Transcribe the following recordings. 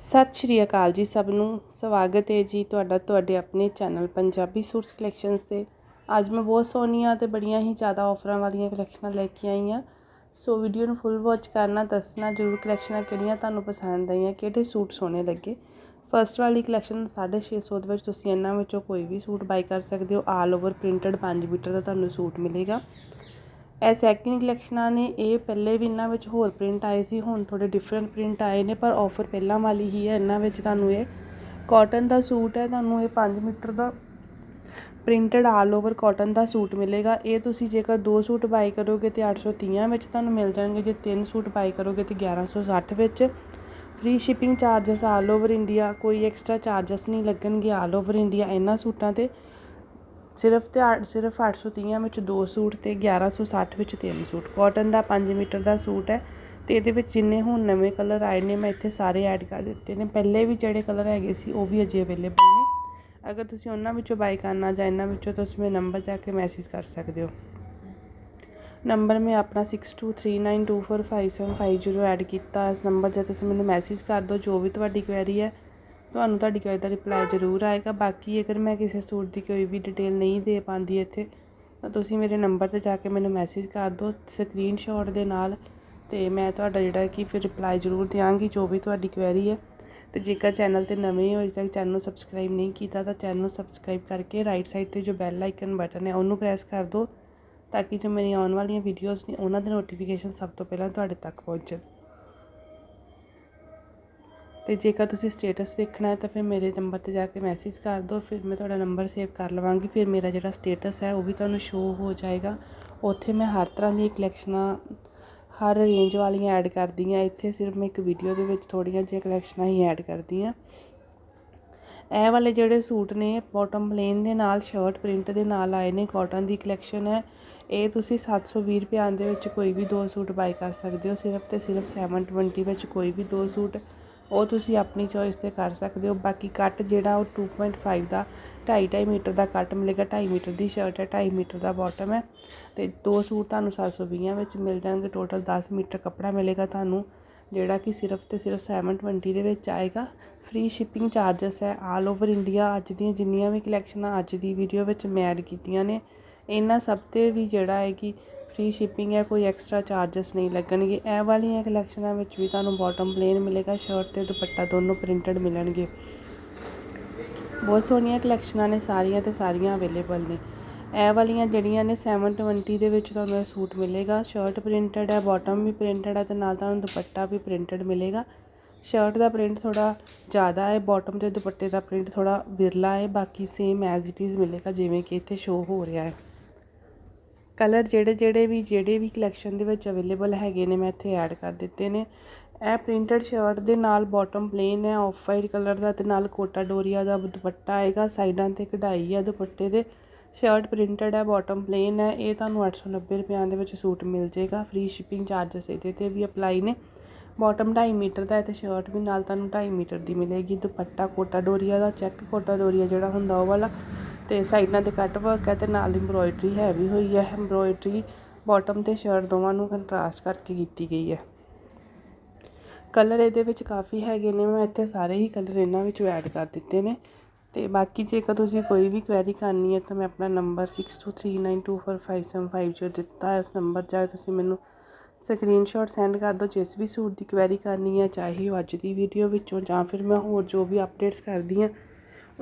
ਸਤਿ ਸ਼੍ਰੀ ਅਕਾਲ ਜੀ ਸਭ ਨੂੰ। ਸਵਾਗਤ ਹੈ ਜੀ ਤੁਹਾਡਾ ਤੁਹਾਡੇ ਆਪਣੇ ਚੈਨਲ ਪੰਜਾਬੀ ਸੂਟਸ ਕਲੈਕਸ਼ਨਸ ਤੇ। ਅੱਜ ਮੈਂ ਬਹੁਤ ਸੋਹਣੀਆਂ ਤੇ ਬੜੀਆਂ ਹੀ ਜ਼ਿਆਦਾ ਆਫਰਾਂ ਵਾਲੀਆਂ ਕਲੈਕਸ਼ਨਾਂ ਲੈ ਕੇ ਆਈ ਹਾਂ। ਸੋ ਵੀਡੀਓ ਨੂੰ ਫੁੱਲ ਵਾਚ ਕਰਨਾ, ਦੱਸਣਾ ਜ਼ਰੂਰ ਕਲੈਕਸ਼ਨਾਂ ਕਿਹੜੀਆਂ ਤੁਹਾਨੂੰ ਪਸੰਦ ਆਈਆਂ, ਕਿਹੜੇ ਸੂਟ ਸੋਹਣੇ ਲੱਗੇ। ਫਰਸਟ ਵਾਲੀ ਕਲੈਕਸ਼ਨ 650 ਦੇ ਵਿੱਚ ਤੁਸੀਂ ਇਹਨਾਂ ਵਿੱਚੋਂ ਕੋਈ ਵੀ ਸੂਟ ਬਾਈ ਕਰ ਸਕਦੇ ਹੋ। ਆਲ ਓਵਰ ਪ੍ਰਿੰਟਡ 5 ਮੀਟਰ ਦਾ ਤੁਹਾਨੂੰ ਸੂਟ ਮਿਲੇਗਾ। ਇਹ ਸੈਕਿੰਡ ਕਲੈਕਸ਼ਨਾਂ ਨੇ, ਇਹ ਪਹਿਲੇ ਵੀ ਇਹਨਾਂ ਵਿੱਚ ਹੋਰ ਪ੍ਰਿੰਟ ਆਏ ਸੀ, ਹੁਣ ਥੋੜ੍ਹੇ ਡਿਫਰੈਂਟ ਪ੍ਰਿੰਟ ਆਏ ਨੇ, ਪਰ ਔਫਰ ਪਹਿਲਾਂ ਵਾਲੀ ਹੀ ਹੈ ਇਹਨਾਂ ਵਿੱਚ ਤੁਹਾਨੂੰ ਇਹ ਕੋਟਨ ਦਾ ਸੂਟ ਹੈ, ਤੁਹਾਨੂੰ ਇਹ 5 ਮੀਟਰ ਦਾ ਪ੍ਰਿੰਟਡ ਆਲ ਓਵਰ ਕਾਟਨ ਦਾ ਸੂਟ ਮਿਲੇਗਾ। ਇਹ ਤੁਸੀਂ ਜੇਕਰ ਦੋ ਸੂਟ ਬਾਈ ਕਰੋਗੇ ਤੇ 830 ਵਿੱਚ ਤੁਹਾਨੂੰ ਮਿਲ ਜਾਣਗੇ, ਜੇ ਤਿੰਨ ਸੂਟ ਬਾਈ ਕਰੋਗੇ ਤੇ 1160 ਵਿੱਚ। Free shipping charges all over India ਕੋਈ ਐਕਸਟਰਾ ਚਾਰजेस ਨਹੀਂ ਲੱਗਣਗੇ ਆਲ ਓਵਰ ਇੰਡੀਆ ਇਹਨਾਂ ਸੂਟਾਂ ਤੇ। ਸਿਰਫ ਤੇ ਅੱਠ- ਸਿਰਫ 830 ਵਿੱਚ ਦੋ ਸੂਟ ਤੇ 1160 ਵਿੱਚ ਤਿੰਨ ਸੂਟ। ਕਾਟਨ ਦਾ 5 ਮੀਟਰ ਦਾ ਸੂਟ ਹੈ ਤੇ ਇਹਦੇ ਵਿੱਚ ਜਿੰਨੇ ਹੁਣ ਨਵੇਂ ਕਲਰ ਆਏ ਨੇ, ਮੈਂ ਇੱਥੇ ਸਾਰੇ ਐਡ ਕਰ ਦਿੱਤੇ ਨੇ। ਪਹਿਲੇ ਵੀ ਜਿਹੜੇ ਕਲਰ ਹੈਗੇ ਸੀ, ਉਹ ਵੀ ਅਜੇ ਅਵੇਲੇਬਲ ਨੇ। ਅਗਰ ਤੁਸੀਂ ਉਹਨਾਂ ਵਿੱਚੋਂ ਬਾਈ ਕਰਨਾ ਜਾਂ ਇਹਨਾਂ ਵਿੱਚੋਂ ਤੁਸੀਂ ਮੇਰੇ ਨੰਬਰ ਜਾ ਕੇ ਮੈਸੇਜ ਕਰ ਸਕਦੇ ਹੋ। ਨੰਬਰ ਮੈਂ ਆਪਣਾ 6239245750 ਐਡ ਕੀਤਾ। ਇਸ ਨੰਬਰ 'ਤੇ ਤੁਸੀਂ ਮੈਨੂੰ ਮੈਸੇਜ ਕਰ ਦਿਓ, ਜੋ ਵੀ ਤੁਹਾਡੀ ਕੁਐਰੀ ਹੈ ਤੁਹਾਨੂੰ ਤੁਹਾਡੀ ਕੁਐਰੀ ਦਾ ਰਿਪਲਾਈ ਜ਼ਰੂਰ ਆਏਗਾ। ਬਾਕੀ ਅਗਰ ਮੈਂ ਕਿਸੇ ਸੂਟ ਦੀ ਕੋਈ ਵੀ ਡਿਟੇਲ ਨਹੀਂ ਦੇ ਪਾਉਂਦੀ ਇੱਥੇ, ਤਾਂ ਤੁਸੀਂ ਮੇਰੇ ਨੰਬਰ 'ਤੇ ਜਾ ਕੇ ਮੈਨੂੰ ਮੈਸੇਜ ਕਰ ਦਿਓ ਸਕਰੀਨਸ਼ਾਟ ਦੇ ਨਾਲ ਅਤੇ ਮੈਂ ਤੁਹਾਡਾ ਜਿਹੜਾ ਕਿ ਫਿਰ ਰਿਪਲਾਈ ਜ਼ਰੂਰ ਦਿਆਂਗੀ ਜੋ ਵੀ ਤੁਹਾਡੀ ਕੁਐਰੀ ਹੈ। ਤੇ ਜੇਕਰ ਚੈਨਲ ਤੇ ਨਵੇਂ ਹੋ ਇਸ ਤੱਕ ਚੈਨਲ ਨੂੰ ਸਬਸਕ੍ਰਾਈਬ ਨਹੀਂ ਕੀਤਾ ਤਾਂ ਚੈਨਲ ਨੂੰ ਸਬਸਕ੍ਰਾਈਬ ਕਰਕੇ ਰਾਈਟ ਸਾਈਡ ਤੇ ਜੋ ਬੈਲ ਆਈਕਨ ਬਟਨ ਹੈ ਉਹਨੂੰ ਪ੍ਰੈਸ ਕਰ ਦਿਓ, ਤਾਂ ਕਿ ਜੋ ਮੇਰੀਆਂ ਆਉਣ ਵਾਲੀਆਂ ਵੀਡੀਓਜ਼ ਨੇ ਉਹਨਾਂ ਦੇ ਨੋਟੀਫਿਕੇਸ਼ਨ ਸਭ ਤੋਂ ਪਹਿਲਾਂ ਤੁਹਾਡੇ ਤੱਕ ਪਹੁੰਚਣ। ਅਤੇ ਜੇਕਰ ਤੁਸੀਂ ਸਟੇਟਸ ਵੇਖਣਾ ਹੈ ਤਾਂ ਫਿਰ ਮੇਰੇ ਨੰਬਰ ਤੇ ਜਾ ਕੇ ਮੈਸੇਜ ਕਰ ਦਿਓ, ਫਿਰ ਮੈਂ ਤੁਹਾਡਾ ਨੰਬਰ ਸੇਵ ਕਰ ਲਵਾਂਗੀ, ਫਿਰ ਮੇਰਾ ਜਿਹੜਾ ਸਟੇਟਸ ਹੈ ਉਹ ਵੀ ਤੁਹਾਨੂੰ ਸ਼ੋ ਹੋ ਜਾਏਗਾ। ਉੱਥੇ ਮੈਂ ਹਰ ਤਰ੍ਹਾਂ ਦੀਆਂ ਕਲੈਕਸ਼ਨਾਂ ਹਰ ਰੇਂਜ ਵਾਲੀਆਂ ਐਡ ਕਰਦੀ ਹਾਂ। ਇੱਥੇ ਸਿਰਫ ਮੈਂ ਇੱਕ ਵੀਡੀਓ ਦੇ ਵਿੱਚ ਥੋੜ੍ਹੀਆਂ ਜਿਹੀਆਂ ਕਲੈਕਸ਼ਨਾਂ ਹੀ ਐਡ ਕਰਦੀ ਹਾਂ। ਇਹ ਵਾਲੇ ਜਿਹੜੇ ਸੂਟ ਨੇ ਬਾਟਮ ਪਲੇਨ ਦੇ ਨਾਲ ਸ਼ਰਟ ਪ੍ਰਿੰਟ ਦੇ ਨਾਲ ਆਏ ਨੇ ਕਾਟਨ ਦੀ ਕਲੈਕਸ਼ਨ ਹੈ। ਇਹ ਤੁਸੀਂ 720 ਰੁਪਏ ਦੇ ਵਿੱਚ ਕੋਈ ਵੀ ਦੋ ਸੂਟ ਬਾਈ ਕਰ ਸਕਦੇ ਹੋ। ਸਿਰਫ ਤੇ ਸਿਰਫ 720 ਵਿੱਚ ਕੋਈ ਵੀ ਦੋ ਸੂਟ ਉਹ ਤੁਸੀਂ ਆਪਣੀ ਚੋਇਸ ਤੇ ਕਰ ਸਕਦੇ ਹੋ। ਬਾਕੀ ਕੱਟ ਜਿਹੜਾ ਉਹ 2.5 ਦਾ 2.5 ਮੀਟਰ ਦਾ ਕੱਟ ਮਿਲੇਗਾ। ਢਾਈ ਮੀਟਰ ਦੀ ਸ਼ਰਟ ਹੈ, ਢਾਈ ਮੀਟਰ ਦਾ ਬਾਟਮ ਹੈ। ਅਤੇ ਦੋ ਸੂਟ ਤੁਹਾਨੂੰ 720 ਵਿੱਚ ਮਿਲ ਜਾਣਗੇ। ਟੋਟਲ ਦਸ ਮੀਟਰ ਕੱਪੜਾ ਮਿਲੇਗਾ ਤੁਹਾਨੂੰ, ਜਿਹੜਾ ਕਿ ਸਿਰਫ ਤੇ ਸਿਰਫ 720 ਦੇ ਵਿੱਚ ਆਏਗਾ। ਫ੍ਰੀ ਸ਼ਿਪਿੰਗ ਚਾਰजेस ਹੈ ਆਲ ਓਵਰ ਇੰਡੀਆ ਅੱਜ ਦੀਆਂ ਜਿੰਨੀਆਂ ਵੀ ਕਲੈਕਸ਼ਨਾਂ ਅੱਜ ਦੀ ਵੀਡੀਓ ਵਿੱਚ ਮੈਂ ਐਡ ਕੀਤੀਆਂ ਨੇ। ਇਹਨਾਂ ਸਭ ਤੇ ਵੀ ਜਿਹੜਾ ਹੈ ਕਿ ਫ੍ਰੀ ਸ਼ਿਪਿੰਗ ਹੈ ਕੋਈ ਐਕਸਟਰਾ ਚਾਰजेस ਨਹੀਂ ਲੱਗਣਗੇ। ਇਹ ਵਾਲੀਆਂ ਕਲੈਕਸ਼ਨਾਂ ਵਿੱਚ ਵੀ ਤੁਹਾਨੂੰ ਬਾਟਮ ਪਲੇਨ ਮਿਲੇਗਾ ਸ਼ਰਟ ਤੇ ਦੁਪੱਟਾ ਦੋਨੋਂ ਪ੍ਰਿੰਟਡ ਮਿਲਣਗੇ। ਬਹੁਤ ਸੋਹਣੀਆਂ ਕਲੈਕਸ਼ਨਾਂ ਨੇ, ਸਾਰੀਆਂ ਤੇ ਸਾਰੀਆਂ ਅਵੇਲੇਬਲ ਨੇ। ਇਹ ਵਾਲੀਆਂ ਜਿਹੜੀਆਂ ਨੇ 720 ਦੇ ਵਿੱਚ ਤੁਹਾਨੂੰ ਇਹ ਸੂਟ ਮਿਲੇਗਾ। ਸ਼ਰਟ ਪ੍ਰਿੰਟਡ ਹੈ ਬਾਟਮ ਵੀ ਪ੍ਰਿੰਟਡ ਹੈ ਤੇ ਨਾਲ ਤੁਹਾਨੂੰ ਦੁਪੱਟਾ ਵੀ ਪ੍ਰਿੰਟਡ ਮਿਲੇਗਾ। ਸ਼ਰਟ ਦਾ ਪ੍ਰਿੰਟ ਥੋੜਾ ਜ਼ਿਆਦਾ ਹੈ ਬਾਟਮ ਤੇ ਦੁਪੱਟੇ ਦਾ ਪ੍ਰਿੰਟ ਥੋੜਾ ਬਿਰਲਾ ਹੈ, ਬਾਕੀ ਸੇਮ ਐਜ਼ ਇਟ ਇਜ਼ ਮਿਲੇਗਾ, ਜਿਵੇਂ ਕਿ ਇੱਥੇ ਸ਼ੋ ਹੋ ਰਿਹਾ ਹੈ। ਕਲਰ ਜਿਹੜੇ ਜਿਹੜੇ ਵੀ ਜਿਹੜੇ ਵੀ ਕਲੈਕਸ਼ਨ ਦੇ ਵਿੱਚ ਅਵੇਲੇਬਲ ਹੈਗੇ ਨੇ, ਮੈਂ ਇੱਥੇ ਐਡ ਕਰ ਦਿੱਤੇ ਨੇ। ਇਹ ਪ੍ਰਿੰਟਡ ਸ਼ਰਟ ਦੇ ਨਾਲ ਬਾਟਮ ਪਲੇਨ ਹੈ ਆਫ ਵਾਈਟ ਕਲਰ ਦਾ ਤੇ ਨਾਲ ਕੋਟਾ ਡੋਰੀਆ ਦਾ ਦੁਪੱਟਾ ਆਏਗਾ, ਸਾਈਡਾਂ ਤੇ ਕਢਾਈ ਹੈ ਦੁਪੱਟੇ ਦੇ। ਸ਼ਰਟ ਪ੍ਰਿੰਟਡ ਹੈ ਬਾਟਮ ਪਲੇਨ ਹੈ, ਇਹ ਤੁਹਾਨੂੰ 890 ਰੁਪਏ ਦੇ ਵਿੱਚ ਸੂਟ ਮਿਲ ਜਾਏਗਾ। ਫ੍ਰੀ ਸ਼ਿਪਿੰਗ ਚਾਰजेस ਇਹਦੇ ਤੇ ਵੀ ਅਪਲਾਈ ਨੇ। ਬਾਟਮ 2.5 ਮੀਟਰ ਦਾ ਹੈ ਤੇ ਸ਼ਰਟ ਵੀ ਨਾਲ ਤੁਹਾਨੂੰ 2.5 ਮੀਟਰ ਦੀ ਮਿਲੇਗੀ। ਦੁਪੱਟਾ ਕੋਟਾ ਡੋਰੀਆ ਦਾ ਚੈੱਕ ਕੋਟਾ ਡੋਰੀਆ ਜਿਹੜਾ ਹੁੰਦਾ ਉਹ ਵਾਲਾ। ਤੇ ਸਾਈਡਾਂ ਤੇ ਕੱਟ ਵਰਕ ਹੈ ਤੇ ਨਾਲ ਐਮਬ੍ਰੋਇਡਰੀ ਹੈ ਵੀ ਹੋਈ ਹੈ। ਐਮਬ੍ਰੋਇਡਰੀ ਬਾਟਮ ਤੇ ਸ਼ਰਟ ਦੋਵਾਂ ਨੂੰ ਕੰਟਰਾਸਟ ਕਰਕੇ ਕੀਤੀ ਗਈ ਹੈ। ਕਲਰ ਇਹਦੇ ਵਿੱਚ ਕਾਫੀ ਹੈਗੇ ਨੇ। ਮੈਂ ਇੱਥੇ ਸਾਰੇ ਹੀ ਕਲਰ ਇਹਨਾਂ ਵਿੱਚੋਂ ਐਡ ਕਰ ਦਿੱਤੇ ਨੇ। ਤੇ ਬਾਕੀ ਜੇਕਰ ਤੁਸੀਂ ਕੋਈ ਵੀ ਕੁਐਰੀ ਕਰਨੀ ਹੈ ਤਾਂ ਮੈਂ ਆਪਣਾ ਨੰਬਰ 6239245750 ਦਿੱਤਾ ਹੈ, ਉਸ ਨੰਬਰ ਜਾ ਤੁਸੀਂ ਮੈਨੂੰ ਸਕਰੀਨਸ਼ਾਟ ਸੈਂਡ ਕਰ ਦਿਓ। ਜਿਸ ਵੀ ਸੂਟ ਦੀ ਕੁਐਰੀ ਕਰਨੀ ਹੈ, ਚਾਹੇ ਉਹ ਅੱਜ ਦੀ ਵੀਡੀਓ ਵਿੱਚੋਂ ਜਾਂ ਫਿਰ ਮੈਂ ਹੋਰ ਜੋ ਵੀ ਅਪਡੇਟਸ ਕਰਦੀ ਹਾਂ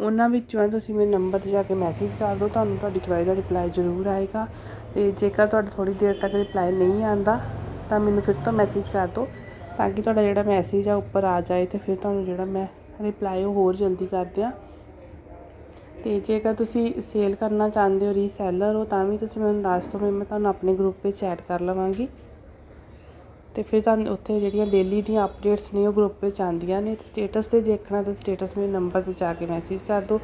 ਉਹਨਾਂ ਵਿੱਚੋਂ ਤੁਸੀਂ ਮੇਰੇ ਨੰਬਰ 'ਤੇ ਜਾ ਕੇ ਮੈਸੇਜ ਕਰ ਦਿਓ, ਤੁਹਾਨੂੰ ਤੁਹਾਡੀ ਕੁਐਰੀ ਦਾ ਰਿਪਲਾਈ ਜ਼ਰੂਰ ਆਏਗਾ। ਅਤੇ ਜੇਕਰ ਤੁਹਾਡਾ ਥੋੜ੍ਹੀ ਦੇਰ ਤੱਕ ਰਿਪਲਾਈ ਨਹੀਂ ਆਉਂਦਾ, ਤਾਂ ਮੈਨੂੰ ਫਿਰ ਤੋਂ ਮੈਸੇਜ ਕਰ ਦਿਓ, ਤਾਂ ਕਿ ਤੁਹਾਡਾ ਜਿਹੜਾ ਮੈਸੇਜ ਆ, ਉੱਪਰ ਆ ਜਾਏ ਅਤੇ ਫਿਰ ਤੁਹਾਨੂੰ ਜਿਹੜਾ ਮੈਂ ਰਿਪਲਾਈ ਉਹ ਹੋਰ ਜਲਦੀ ਕਰ ਦਿਆਂ। ਅਤੇ ਜੇਕਰ ਤੁਸੀਂ ਸੇਲ ਕਰਨਾ ਚਾਹੁੰਦੇ ਹੋ ਰੀਸੈਲਰ ਹੋ, ਤਾਂ ਵੀ ਤੁਸੀਂ ਮੈਨੂੰ ਦੱਸ ਦਿਓ ਮੈਂ ਤੁਹਾਨੂੰ ਆਪਣੇ ਗਰੁੱਪ ਵਿੱਚ ਐਡ ਕਰ ਲਵਾਂਗੀ। ਤੇ ਫਿਰ ਤੁਹਾਨੂੰ ਉੱਥੇ ਜਿਹੜੀਆਂ ਡੇਲੀ ਦੀਆਂ ਅਪਡੇਟਸ ਨੇ ਉਹ ਗਰੁੱਪ ਵਿੱਚ ਆਉਂਦੀਆਂ ਨੇ ਤੇ ਸਟੇਟਸ ਤੇ ਦੇਖਣਾ ਤਾਂ ਸਟੇਟਸ ਮੇਰੇ ਨੰਬਰ ਤੇ ਜਾ ਕੇ ਮੈਸੇਜ ਕਰ ਦਿਓ।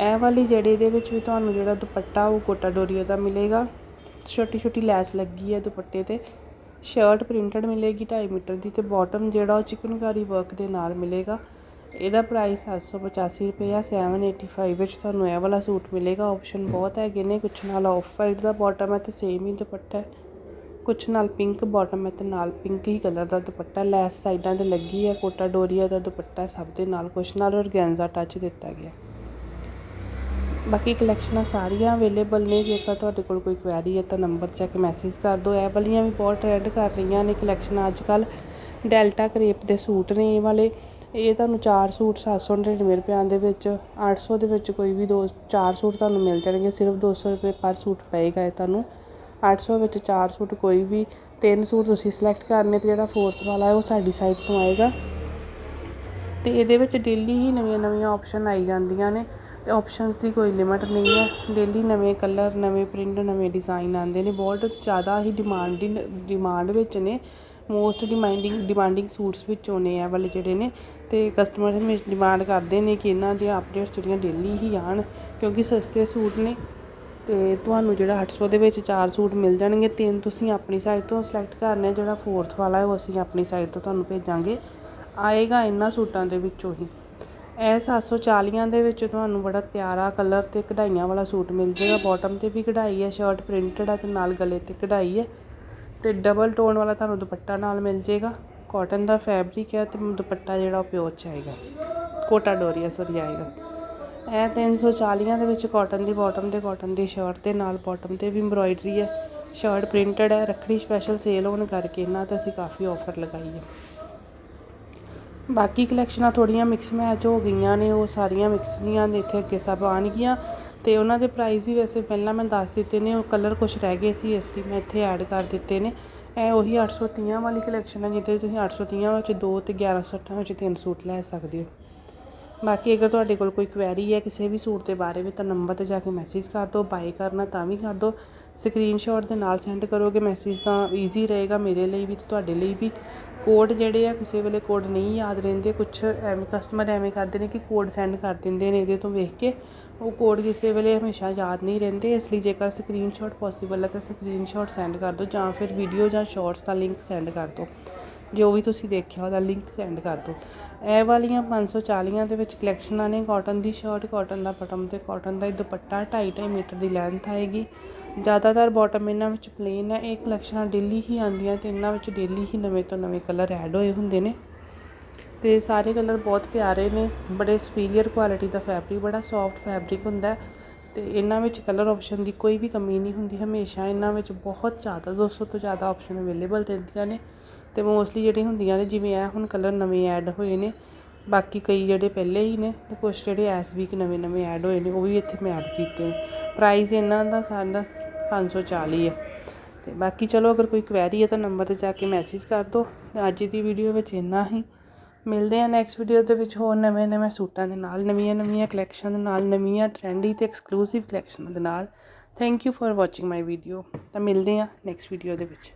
ਇਹ ਵਾਲੀ ਜਿਹੜੀ ਇਹਦੇ ਵਿੱਚ ਵੀ ਤੁਹਾਨੂੰ ਜਿਹੜਾ ਦੁਪੱਟਾ ਉਹ ਕੋਟਾ ਡੋਰੀਆ ਦਾ ਮਿਲੇਗਾ। ਛੋਟੀ ਛੋਟੀ ਲੈਸ ਲੱਗੀ ਹੈ ਦੁਪੱਟੇ ਤੇ। ਸ਼ਰਟ ਪ੍ਰਿੰਟਡ ਮਿਲੇਗੀ 2.5 ਮੀਟਰ ਦੀ ਤੇ ਬਾਟਮ ਜਿਹੜਾ ਉਹ ਚਿਕਨਕਾਰੀ ਵਰਕ ਦੇ ਨਾਲ ਮਿਲੇਗਾ। ਇਹਦਾ ਪ੍ਰਾਈਸ 785 ਰੁਪਏ ਆ 785 ਵਿੱਚ ਤੁਹਾਨੂੰ ਇਹ ਵਾਲਾ ਸੂਟ ਮਿਲੇਗਾ। ਆਪਸ਼ਨ ਬਹੁਤ ਹੈਗੇ ਨੇ, ਕੁਛ ਨਾਲ ਆਫ ਵਾਈਟ ਦਾ ਬਾਟਮ ਹੈ ਤੇ ਸੇਮ ਹੀ ਦੁਪੱਟਾ ਹੈ। ਕੁਛ ਨਾਲ ਪਿੰਕ ਬਾਟਮ ਹੈ ਤੇ ਨਾਲ ਪਿੰਕ ਹੀ ਕਲਰ ਦਾ ਦੁਪੱਟਾ ਲੈਸ ਸਾਈਡਾਂ ਤੇ ਲੱਗੀ ਹੈ, ਕੋਟਾ ਡੋਰੀਆ ਦਾ ਦੁਪੱਟਾ ਸਭ ਦੇ ਨਾਲ ਕੁਛ ਨਾਲ ਔਰਗੈਂਜ਼ਾ ਟੱਚ ਦਿੱਤਾ ਗਿਆ ਬਾਕੀ ਕਲੈਕਸ਼ਨਾਂ ਸਾਰੀਆਂ ਅਵੇਲੇਬਲ ਨੇ। ਜੇਕਰ ਤੁਹਾਡੇ ਕੋਲ ਕੋਈ ਕੁਐਰੀ ਹੈ ਤਾਂ ਨੰਬਰ ਚੈੱਕ ਮੈਸੇਜ ਕਰ ਦਿਓ। ਇਹ ਵਾਲੀਆਂ ਵੀ ਬਹੁਤ ਟ੍ਰੈਂਡ ਕਰ ਰਹੀਆਂ ਨੇ ਕਲੈਕਸ਼ਨਾਂ ਅੱਜ ਕੱਲ ਡੈਲਟਾ ਕਰੇਪ ਦੇ ਸੂਟ ਨੇ ਇਹ ਵਾਲੇ। ਇਹ ਤੁਹਾਨੂੰ 4 ਸੂਟ 799 ਰੁਪਏ ਦੇ ਵਿੱਚ 800 ਦੇ ਵਿੱਚ ਕੋਈ ਵੀ ਦੋ ਚਾਰ ਸੂਟ ਤੁਹਾਨੂੰ ਮਿਲ ਜਾਣਗੇ। ਸਿਰਫ 200 ਰੁਪਏ ਪਰ ਸੂਟ ਪਏਗਾ ਇਹ ਤੁਹਾਨੂੰ। ਅੱਠ ਸੌ ਵਿੱਚ ਚਾਰ ਸੂਟ ਕੋਈ ਵੀ ਤਿੰਨ ਸੂਟ ਤੁਸੀਂ ਸਿਲੈਕਟ ਕਰਨੇ ਅਤੇ ਜਿਹੜਾ ਫੋਰਥ ਵਾਲਾ ਉਹ ਸਾਡੀ ਸਾਈਡ ਤੋਂ ਆਏਗਾ। ਤੇ ਇਹਦੇ ਵਿੱਚ ਡੇਲੀ ਹੀ ਨਵੀਆਂ ਨਵੀਆਂ ਆਪਸ਼ਨ ਆਈ ਜਾਂਦੀਆਂ ਨੇ। ਆਪਸ਼ਨਸ ਦੀ ਕੋਈ ਲਿਮਿਟ ਨਹੀਂ ਹੈ। ਡੇਲੀ ਨਵੇਂ ਕਲਰ ਨਵੇਂ ਪ੍ਰਿੰਟ ਨਵੇਂ ਡਿਜ਼ਾਈਨ ਆਉਂਦੇ ਨੇ। ਬਹੁਤ ਜ਼ਿਆਦਾ ਹੀ ਡਿਮਾਂਡਿੰਗ ਡਿਮਾਂਡ ਵਿੱਚ ਨੇ। ਮੋਸਟ ਡਿਮਾਂਡਿੰਗ ਡਿਮਾਂਡਿੰਗ ਸੂਟਸ ਵਿੱਚੋਂ ਨੇ ਇਹ ਵਾਲੇ ਜਿਹੜੇ ਨੇ। ਤੇ ਕਸਟਮਰ ਹਮੇਸ਼ਾ ਡਿਮਾਂਡ ਕਰਦੇ ਨੇ ਕਿ ਇਹਨਾਂ ਦੀਆਂ ਅਪਡੇਟਸ ਜਿਹੜੀਆਂ ਡੇਲੀ ਹੀ ਆਣ ਕਿਉਂਕਿ ਸਸਤੇ ਸੂਟ ਨੇ। ਤੇ ਤੁਹਾਨੂੰ ਜਿਹੜਾ 800 ਦੇ ਵਿੱਚ ਚਾਰ ਸੂਟ ਮਿਲ ਜਾਣਗੇ, ਤਿੰਨ ਤੁਸੀਂ ਆਪਣੀ ਸਾਈਡ ਤੋਂ ਸਿਲੈਕਟ ਕਰਨੇ ਜਿਹੜਾ ਫੋਰਥ ਵਾਲਾ ਹੈ, ਉਹ ਅਸੀਂ ਆਪਣੀ ਸਾਈਡ ਤੋਂ ਤੁਹਾਨੂੰ ਭੇਜਾਂਗੇ। ਆਏਗਾ ਇਹਨਾਂ ਸੂਟਾਂ ਦੇ ਵਿੱਚੋਂ ਹੀ। ਇਹ 740 ਦੇ ਵਿੱਚ ਤੁਹਾਨੂੰ ਬੜਾ ਪਿਆਰਾ ਕਲਰ ਤੇ ਕਢਾਈਆਂ ਵਾਲਾ ਸੂਟ ਮਿਲ ਜਾਏਗਾ। ਬਾਟਮ ਤੇ ਵੀ ਕਢਾਈ ਹੈ ਸ਼ਰਟ ਪ੍ਰਿੰਟਡ ਹੈ ਤੇ ਨਾਲ ਗਲੇ ਤੇ ਕਢਾਈ ਹੈ। ਤੇ ਡਬਲ ਟੋਨ ਵਾਲਾ ਤੁਹਾਨੂੰ ਦੁਪੱਟਾ ਨਾਲ ਮਿਲ ਜਾਏਗਾ। ਕਾਟਨ ਦਾ ਫੈਬਰਿਕ ਹੈ ਤੇ ਦੁਪੱਟਾ ਜਿਹੜਾ ਉਹ ਪਿਓਰ ਚ ਆਏਗਾ। ਕੋਟਾ ਡੋਰੀਆ ਸੋਰੀ ਆਏਗਾ। ਇਹ 340 ਦੇ ਵਿੱਚ ਕਾਟਨ ਦੀ ਬਾਟਮ ਤੇ ਕਾਟਨ ਦੀ ਸ਼ਰਟ ਤੇ ਨਾਲ ਬਾਟਮ ਤੇ ਵੀ ਐਮਬ੍ਰੋਇਡਰੀ ਹੈ। ਸ਼ਰਟ ਪ੍ਰਿੰਟਡ ਹੈ ਰੱਖੜੀ ਸਪੈਸ਼ਲ ਸੇਲ ਹੋਣ ਕਰਕੇ ਇਹਨਾਂ ਤੇ ਅਸੀਂ ਕਾਫੀ ਆਫਰ ਲਗਾਈ ਹੈ। ਬਾਕੀ ਕਲੈਕਸ਼ਨਾਂ ਥੋੜੀਆਂ ਮਿਕਸ ਮੈਚ ਹੋ ਗਈਆਂ ਨੇ, ਉਹ ਸਾਰੀਆਂ ਮਿਕਸ ਦੀਆਂ ਨੇ, ਇੱਥੇ ਅੱਗੇ ਸਭ ਆਉਣਗੀਆਂ। ਤੇ ਉਹਨਾਂ ਦੇ ਪ੍ਰਾਈਸ ਹੀ ਵੈਸੇ ਪਹਿਲਾਂ ਮੈਂ ਦੱਸ ਦਿੱਤੇ ਨੇ, ਉਹ ਕਲਰ ਕੁਝ ਰਹਿ ਗਏ ਸੀ, ਇਸ ਲਈ ਮੈਂ ਇੱਥੇ ਐਡ ਕਰ ਦਿੱਤੇ ਨੇ। ਇਹ ਉਹੀ 830 ਵਾਲੀ ਕਲੈਕਸ਼ਨ ਹੈ, ਜਿਹਦੇ ਤੁਸੀਂ 830 ਵਿੱਚ ਦੋ ਤੇ 1160 ਵਿੱਚ ਤਿੰਨ ਸੂਟ ਲੈ ਸਕਦੇ ਹੋ। ਬਾਕੀ ਅਗਰ ਤੁਹਾਡੇ ਕੋਲ ਕੋਈ ਕੁਐਰੀ ਹੈ ਕਿਸੇ ਵੀ ਸੂਟ ਦੇ ਬਾਰੇ ਵਿੱਚ, ਤਾਂ ਨੰਬਰ ਤੇ ਜਾ ਕੇ ਮੈਸੇਜ ਕਰ ਦਿਓ ਬਾਏ ਕਰਨਾ ਤਾਂ ਵੀ ਕਰ ਦਿਓ। ਸਕਰੀਨਸ਼ਾਟ ਦੇ ਨਾਲ ਸੈਂਡ ਕਰੋਗੇ ਮੈਸੇਜ ਤਾਂ ਈਜ਼ੀ ਰਹੇਗਾ ਮੇਰੇ ਲਈ ਵੀ ਤੇ ਤੁਹਾਡੇ ਲਈ ਵੀ। ਕੋਡ ਜਿਹੜੇ ਆ, ਕਿਸੇ ਵੇਲੇ ਕੋਡ ਨਹੀਂ ਯਾਦ ਰਹਿੰਦੇ ਕੁਝ ਐਵੇਂ ਕਸਟਮਰ ਐਵੇਂ ਕਰਦੇ ਨੇ ਕਿ ਕੋਡ ਸੈਂਡ ਕਰ ਦਿੰਦੇ ਨੇ ਇਹਦੇ ਤੋਂ ਵੇਖ ਕੇ। ਉਹ ਕੋਡ ਕਿਸੇ ਵੇਲੇ ਹਮੇਸ਼ਾ ਯਾਦ ਨਹੀਂ ਰਹਿੰਦੇ, ਇਸ ਲਈ ਜੇਕਰ ਸਕਰੀਨਸ਼ਾਟ ਪੋਸੀਬਲ ਹੈ ਤਾਂ ਸਕਰੀਨਸ਼ਾਟ ਸੈਂਡ ਕਰ ਦਿਓ ਜਾਂ ਫਿਰ ਵੀਡੀਓ ਜਾਂ ਸ਼ਾਰਟਸ ਦਾ ਲਿੰਕ ਸੈਂਡ ਕਰ ਦਿਓ। ਜੋ ਵੀ ਤੁਸੀਂ ਦੇਖਿਆ ਉਹਦਾ ਲਿੰਕ ਸੈਂਡ ਕਰ ਦਿਓ। ਇਹ ਵਾਲੀਆਂ 540 ਦੇ ਵਿੱਚ ਕਲੈਕਸ਼ਨਾਂ ਨੇ ਕਾਟਨ ਦੀ ਸ਼ਰਟ ਕਾਟਨ ਦਾ ਬਟਮ ਤੇ ਕਾਟਨ ਦਾ ਹੀ ਦੁਪੱਟਾ 2.5 ਮੀਟਰ ਦੀ ਲੈਂਥ ਆਏਗੀ। ਜ਼ਿਆਦਾਤਰ ਬਾਟਮ ਇਹਨਾਂ ਵਿੱਚ ਪਲੇਨ ਹੈ, ਇਹ ਕਲੈਕਸ਼ਨਾਂ ਡੇਲੀ ਹੀ ਆਉਂਦੀਆਂ ਤੇ ਇਹਨਾਂ ਵਿੱਚ ਡੇਲੀ ਹੀ ਨਵੇਂ ਤੋਂ ਨਵੇਂ ਕਲਰ ਐਡ ਹੋਏ ਹੁੰਦੇ ਨੇ। ਤੇ ਸਾਰੇ ਕਲਰ ਬਹੁਤ ਪਿਆਰੇ ਨੇ, ਬੜੇ ਸੁਪੀਰੀਅਰ ਕੁਆਲਿਟੀ ਦਾ ਫੈਬਰਿਕ ਬੜਾ ਸੌਫਟ ਫੈਬਰਿਕ ਹੁੰਦਾ ਹੈ। ਤੇ ਇਹਨਾਂ ਵਿੱਚ ਕਲਰ ਆਪਸ਼ਨ ਦੀ ਕੋਈ ਵੀ ਕਮੀ ਨਹੀਂ ਹੁੰਦੀ, ਹਮੇਸ਼ਾ ਇਹਨਾਂ ਵਿੱਚ ਬਹੁਤ ਜ਼ਿਆਦਾ 200 ਤੋਂ ਜ਼ਿਆਦਾ ਆਪਸ਼ਨ ਅਵੇਲੇਬਲ ਰਹਿੰਦੀਆਂ ਨੇ। ਤੇ ਮੋਸਟਲੀ ਜਿਹੜੀਆਂ ਹੁੰਦੀਆਂ ਨੇ, ਜਿਵੇਂ ਇਹ ਹੁਣ ਕਲਰ ਨਵੇਂ ਐਡ ਹੋਏ ਨੇ, ਬਾਕੀ ਕਈ ਜਿਹੜੇ ਪਹਿਲੇ ਹੀ ਨੇ ਤੇ ਕੁਝ ਜਿਹੜੇ ਐਸ ਵੀਕ ਨਵੇਂ ਨਵੇਂ ਐਡ ਹੋਏ ਨੇ, ਉਹ ਵੀ ਇੱਥੇ ਮੈਂ ਐਡ ਕੀਤੇ ਨੇ। ਪ੍ਰਾਈਸ ਇਹਨਾਂ ਦਾ ਸਾਡਾ 540 ਹੈ ਤੇ ਬਾਕੀ ਚਲੋ ਅਗਰ ਕੋਈ ਕੁਐਰੀ ਹੈ ਤਾਂ ਨੰਬਰ ਤੇ ਜਾ ਕੇ ਮੈਸੇਜ ਕਰ ਦਿਓ। ਅੱਜ ਦੀ ਵੀਡੀਓ ਵਿੱਚ ਇੰਨਾ ਹੀ। ਮਿਲਦੇ ਆ ਨੈਕਸਟ ਵੀਡੀਓ ਦੇ ਵਿੱਚ ਹੋਰ ਨਵੇਂ ਨਵੇਂ ਸੂਟਾਂ ਦੇ ਨਾਲ, ਨਵੀਆਂ ਨਵੀਆਂ ਕਲੈਕਸ਼ਨ ਦੇ ਨਾਲ, ਨਵੀਆਂ ਟ੍ਰੈਂਡੀ ਤੇ ਐਕਸਕਲੂਸਿਵ ਕਲੈਕਸ਼ਨਾਂ ਦੇ ਨਾਲ। Thank you for watching my video ਤਾਂ ਮਿਲਦੇ ਆ ਨੈਕਸਟ ਵੀਡੀਓ ਦੇ ਵਿੱਚ।